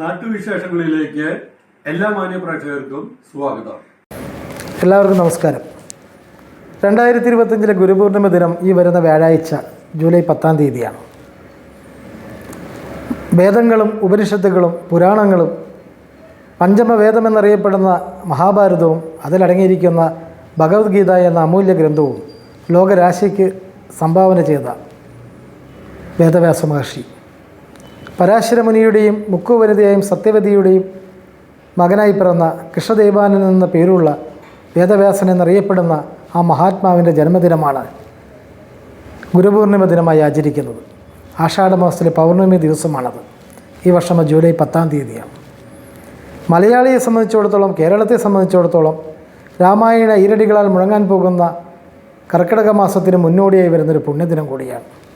നാട്ടുവിശേഷങ്ങളിലേക്ക് എല്ലാ മാന്യപ്രേക്ഷകർക്കും സ്വാഗതം. എല്ലാവർക്കും നമസ്കാരം. രണ്ടായിരത്തി ഇരുപത്തഞ്ചിലെ ഗുരുപൂർണിമ ദിനം ഈ വരുന്ന വ്യാഴാഴ്ച ജൂലൈ പത്താം തീയതിയാണ്. വേദങ്ങളും ഉപനിഷത്തുകളും പുരാണങ്ങളും പഞ്ചമവേദം എന്നറിയപ്പെടുന്ന മഹാഭാരതവും അതിലടങ്ങിയിരിക്കുന്ന ഭഗവത്ഗീത എന്ന അമൂല്യ ഗ്രന്ഥവും ലോകരാശിക്ക് സംഭാവന ചെയ്ത വേദവ്യാസ മഹർഷി. പരാശരമുനിയുടെയും മുക്കുവനിതയായും സത്യവതിയുടെയും മകനായി പിറന്ന കൃഷ്ണദേവാനൻ എന്ന പേരുള്ള വേദവ്യാസൻ എന്നറിയപ്പെടുന്ന ആ മഹാത്മാവിന്റെ ജന്മദിനമാണ് ഗുരുപൂർണിമ ദിനമായി ആചരിക്കുന്നത്. ആഷാഢമാസത്തിലെ പൗർണമി ദിവസമാണത്. ഈ വർഷം ജൂലൈ പത്താം തീയതിയാണ്. മലയാളിയെ സംബന്ധിച്ചിടത്തോളം കേരളത്തെ സംബന്ധിച്ചിടത്തോളം രാമായണ ഈരടികളാൽ മുഴങ്ങാൻ പോകുന്ന കർക്കിടക മാസത്തിന് മുന്നോടിയായി വരുന്നൊരു പുണ്യദിനം കൂടിയാണ്.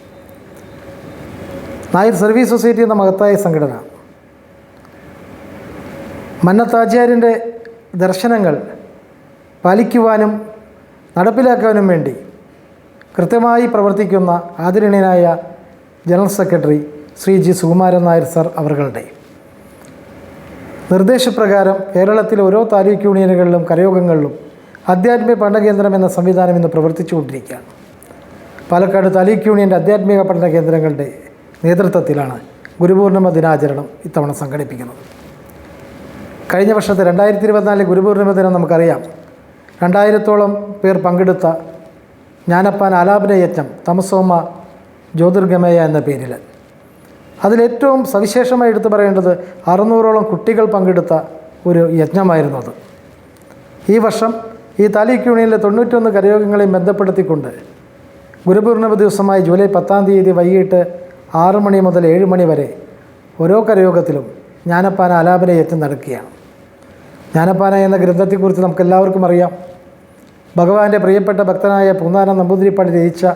നായർ സർവീസ് സൊസൈറ്റി എന്ന മഹത്തായ സംഘടന. മന്നത്താചാര്യന്റെ ദർശനങ്ങൾ പാലിക്കുവാനും നടപ്പിലാക്കാനും വേണ്ടി കൃത്യമായി പ്രവർത്തിക്കുന്ന ആദരണീയനായ general secretary Shri G Sukumaran Nair sir അവർകളുടെ. നിർദ്ദേശപ്രകാരം കേരളത്തിലെ ഓരോ താലൂക്ക് യൂണിയനുകളിലും കരയോഗങ്ങളിലും ആധ്യാത്മിക പഠനകേന്ദ്രം എന്ന സംവിധാനം ഇന്ന് പ്രവർത്തിച്ചുകൊണ്ടിരിക്കുകയാണ്. പാലക്കാട് താലൂക്ക് യൂണിയന്റെ ആധ്യാത്മിക പഠന കേന്ദ്രങ്ങളുടെ നേതൃത്വത്തിലാണ് ഗുരുപൂർണിമ ദിനാചരണം ഇത്തവണ സംഘടിപ്പിക്കുന്നത്. കഴിഞ്ഞ വർഷത്തെ രണ്ടായിരത്തി ഇരുപത്തിനാലിലെ ഗുരുപൂർണിമ ദിനം നമുക്കറിയാം. രണ്ടായിരത്തോളം പേർ പങ്കെടുത്ത ജ്ഞാനപ്പാൻ ആലാപന യജ്ഞം തമസോമ ജ്യോതിർഗമയ എന്ന പേരിൽ അതിലേറ്റവും സവിശേഷമായി എടുത്തു പറയേണ്ടത് അറുന്നൂറോളം കുട്ടികൾ പങ്കെടുത്ത ഒരു യജ്ഞമായിരുന്നു അത്. ഈ വർഷം ഈ താലൂക്ക് യൂണിയനിലെ തൊണ്ണൂറ്റൊന്ന് കരയോഗങ്ങളെയും ബന്ധപ്പെടുത്തിക്കൊണ്ട് ഗുരുപൂർണിമ ദിവസമായ ജൂലൈ പത്താം തീയതി വൈകിട്ട് ആറ് മണി മുതൽ ഏഴ് മണി വരെ ഓരോ കരയോഗത്തിലും ജ്ഞാനപ്പാന ആലാപന യജ്ഞം നടക്കുകയാണ്. ജ്ഞാനപ്പാന എന്ന ഗ്രന്ഥത്തെക്കുറിച്ച് നമുക്കെല്ലാവർക്കും അറിയാം. ഭഗവാന്റെ പ്രിയപ്പെട്ട ഭക്തനായ പൂന്താനം നമ്പൂതിരിപ്പാടി രചിച്ച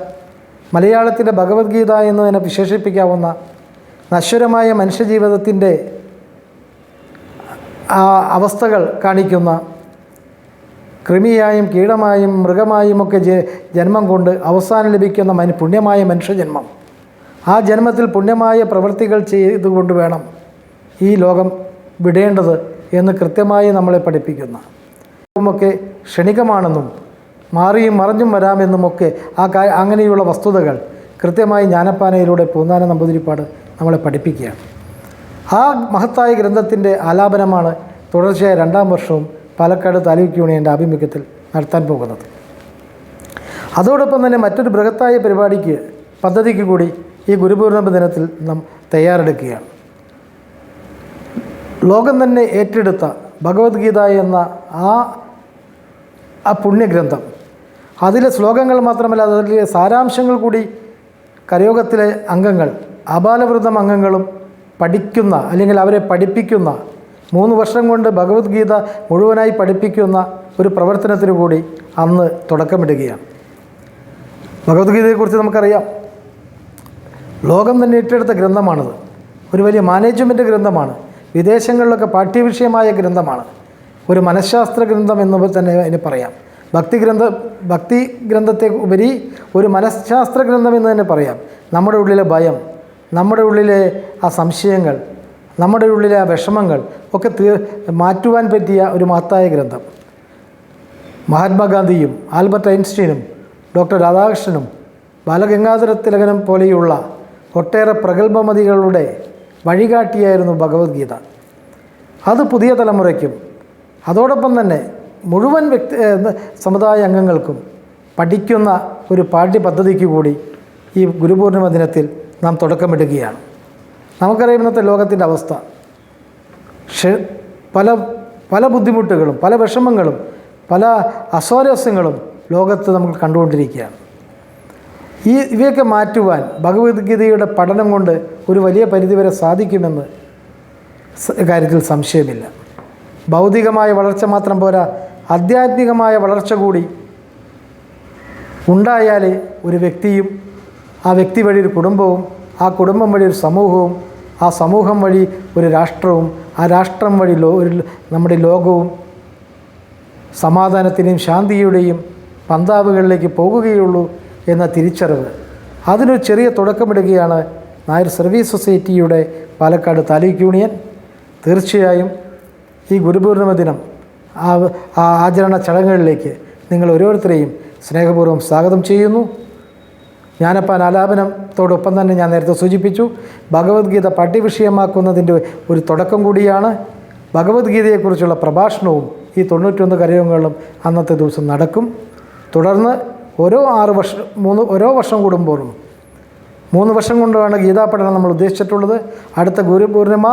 മലയാളത്തിന്റെ ഭഗവത്ഗീത എന്ന് തന്നെ വിശേഷിപ്പിക്കാവുന്ന നശ്വരമായ മനുഷ്യജീവിതത്തിന്റെ ആ അവസ്ഥകൾ കാണിക്കുന്ന കൃമിയായും കീടമായും മൃഗമായും ഒക്കെ ജന്മം കൊണ്ട് അവസാനം ലഭിക്കുന്ന പുണ്യമായ മനുഷ്യജന്മം. ആ ജന്മത്തിൽ പുണ്യമായ പ്രവൃത്തികൾ ചെയ്തുകൊണ്ട് വേണം ഈ ലോകം വിടേണ്ടത് എന്ന് കൃത്യമായി നമ്മളെ പഠിപ്പിക്കുന്ന. ഒക്കെ ക്ഷണികമാണെന്നും മാറിയും മറഞ്ഞും വരാമെന്നുമൊക്കെ ആ കാ അങ്ങനെയുള്ള വസ്തുതകൾ കൃത്യമായി ജ്ഞാനപ്പാനയിലൂടെ പൂന്താന നമ്പൂതിരിപ്പാട് നമ്മളെ പഠിപ്പിക്കുകയാണ്. ആ മഹത്തായ ഗ്രന്ഥത്തിന്റെ ആലാപനമാണ് തുടർച്ചയായ രണ്ടാം വർഷവും പാലക്കാട് താലൂക്ക് യൂണിയന്റെ ആഭിമുഖ്യത്തിൽ നടത്താൻ പോകുന്നത്. അതോടൊപ്പം തന്നെ മറ്റൊരു ബൃഹത്തായ പരിപാടിക്ക് പദ്ധതിക്ക് കൂടി ഈ ഗുരുപൂർണിമ ദിനത്തിൽ നാം തയ്യാറെടുക്കുകയാണ്. ലോകം തന്നെ ഏറ്റെടുത്ത ഭഗവത്ഗീത എന്ന ആ ആ പുണ്യഗ്രന്ഥം അതിലെ ശ്ലോകങ്ങൾ മാത്രമല്ല അതിലെ സാരാംശങ്ങൾ കൂടി കരയോഗത്തിലെ അംഗങ്ങൾ അപാലവൃതം അംഗങ്ങളും പഠിക്കുന്ന അല്ലെങ്കിൽ അവരെ പഠിപ്പിക്കുന്ന മൂന്ന് വർഷം കൊണ്ട് ഭഗവത്ഗീത മുഴുവനായി പഠിപ്പിക്കുന്ന ഒരു പ്രവർത്തനത്തിനു കൂടി അന്ന് തുടക്കമിടുകയാണ്. ഭഗവത്ഗീതയെക്കുറിച്ച് നമുക്കറിയാം. ലോകം തന്നെ ഏറ്റെടുത്ത ഗ്രന്ഥമാണത്. ഒരു വലിയ മാനേജ്മെന്റ് ഗ്രന്ഥമാണ്. വിദേശങ്ങളിലൊക്കെ പാഠ്യവിഷയമായ ഗ്രന്ഥമാണ്. ഒരു മനഃശാസ്ത്ര ഗ്രന്ഥം എന്ന് തന്നെ അതിന് പറയാം. ഭക്തി ഗ്രന്ഥ ഭക്തി ഗ്രന്ഥത്തെ ഉപരി ഒരു മനഃശാസ്ത്ര ഗ്രന്ഥം എന്ന് തന്നെ പറയാം. നമ്മുടെ ഉള്ളിലെ ഭയം നമ്മുടെ ഉള്ളിലെ ആ സംശയങ്ങൾ നമ്മുടെ ഉള്ളിലെ ആ വിഷമങ്ങൾ ഒക്കെ തീ മാറ്റുവാൻ പറ്റിയ ഒരു മഹത്തായ ഗ്രന്ഥം. മഹാത്മാഗാന്ധിയും ആൽബർട്ട് ഐൻസ്റ്റീനും ഡോക്ടർ രാധാകൃഷ്ണനും ബാലഗംഗാധര തിലകനും പോലെയുള്ള ഒട്ടേറെ പ്രഗത്ഭമതികളുടെ വഴികാട്ടിയായിരുന്നു ഭഗവത്ഗീത. അത് പുതിയ തലമുറയ്ക്കും അതോടൊപ്പം തന്നെ മുഴുവൻ വ്യക്തി സമുദായ അംഗങ്ങൾക്കും പഠിക്കുന്ന ഒരു പാഠ്യപദ്ധതിക്ക് കൂടി ഈ ഗുരുപൂർണിമ ദിനത്തിൽ നാം തുടക്കമിടുകയാണ്. നമുക്കറിയാം ഇന്നത്തെ ലോകത്തിന്റെ അവസ്ഥ. പല പല ബുദ്ധിമുട്ടുകളും പല വിഷമങ്ങളും പല അസ്വാരസ്യങ്ങളും ലോകത്ത് നമ്മൾ കണ്ടുകൊണ്ടിരിക്കുകയാണ്. ഈ ഇവയൊക്കെ മാറ്റുവാൻ ഭഗവത്ഗീതയുടെ പഠനം കൊണ്ട് ഒരു വലിയ പരിധിവരെ സാധിക്കുമെന്ന് കാര്യത്തിൽ സംശയമില്ല. ഭൗതികമായ വളർച്ച മാത്രം പോരാ ആധ്യാത്മികമായ വളർച്ച കൂടി ഉണ്ടായാലേ ഒരു വ്യക്തിയും ആ വ്യക്തി വഴി ഒരു കുടുംബവും ആ കുടുംബം വഴി ഒരു സമൂഹവും ആ സമൂഹം വഴി ഒരു രാഷ്ട്രവും ആ രാഷ്ട്രം വഴി ലോ ഒരു നമ്മുടെ ലോകവും സമാധാനത്തിന്റെയും ശാന്തിയുടെയും പന്താവുകളിലേക്ക് പോകുകയുള്ളൂ എന്ന തിരിച്ചറിവ്. അതിനൊരു ചെറിയ തുടക്കമിടുകയാണ് നായർ സർവീസ് സൊസൈറ്റിയുടെ പാലക്കാട് താലൂക്ക് യൂണിയൻ. തീർച്ചയായും ഈ ഗുരുപൂർണിമ ദിനം ആ ആചരണ ചടങ്ങുകളിലേക്ക് നിങ്ങൾ ഓരോരുത്തരെയും സ്നേഹപൂർവം സ്വാഗതം ചെയ്യുന്നു. ജ്ഞാനപ്പാൻ ആലാപനത്തോടൊപ്പം തന്നെ ഞാൻ നേരത്തെ സൂചിപ്പിച്ചു ഭഗവത്ഗീത പാഠ്യവിഷയമാക്കുന്നതിന്റെ ഒരു തുടക്കം കൂടിയാണ്. ഭഗവത്ഗീതയെക്കുറിച്ചുള്ള പ്രഭാഷണവും ഈ തൊണ്ണൂറ്റൊന്ന് കരയോഗങ്ങളും അന്നത്തെ ദിവസം നടക്കും. തുടർന്ന് ഓരോ ആറ് വർഷം മൂന്ന് ഓരോ വർഷം കൂടുമ്പോഴും മൂന്ന് വർഷം കൊണ്ടാണ് ഗീതാ പഠനം നമ്മൾ ഉദ്ദേശിച്ചിട്ടുള്ളത്. അടുത്ത ഗുരുപൂർണിമ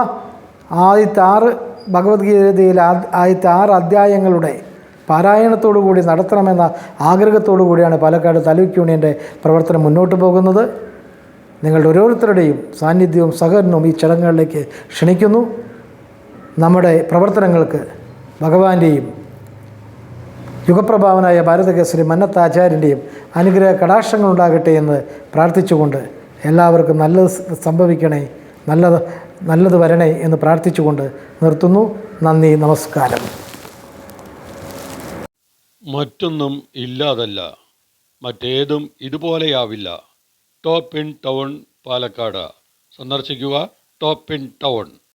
ആദ്യത്തെ ആറ് ഭഗവത്ഗീതയിൽ ആദ്യത്തെ ആറ് അധ്യായങ്ങളുടെ പാരായണത്തോടു കൂടി നടത്തണമെന്ന ആഗ്രഹത്തോടു കൂടിയാണ് പാലക്കാട് താലൂക്ക് യൂണിയന്റെ പ്രവർത്തനം മുന്നോട്ട് പോകുന്നത്. നിങ്ങളുടെ ഓരോരുത്തരുടെയും സാന്നിധ്യവും സഹകരണവും ഈ ചടങ്ങുകളിലേക്ക് ക്ഷണിക്കുന്നു. നമ്മുടെ പ്രവർത്തനങ്ങൾക്ക് ഭഗവാന്റെയും യുഗപ്രഭാവനായ ഭാരതകേസരി മന്നത്താചാര്യന്റെയും അനുഗ്രഹ കടാക്ഷങ്ങൾ ഉണ്ടാകട്ടെ എന്ന് പ്രാർത്ഥിച്ചുകൊണ്ട് എല്ലാവർക്കും നല്ലത് സംഭവിക്കണേ നല്ലത് നല്ലത് വരണേ എന്ന് പ്രാർത്ഥിച്ചുകൊണ്ട് നിർത്തുന്നു. നന്ദി നമസ്കാരം. മറ്റൊന്നും ഇല്ലാതല്ല മറ്റേതും ഇതുപോലെയാവില്ല. Top in town Palakkad. സന്ദർശിക്കുക ടോപ്പ് ഇൻ ടൗൺ.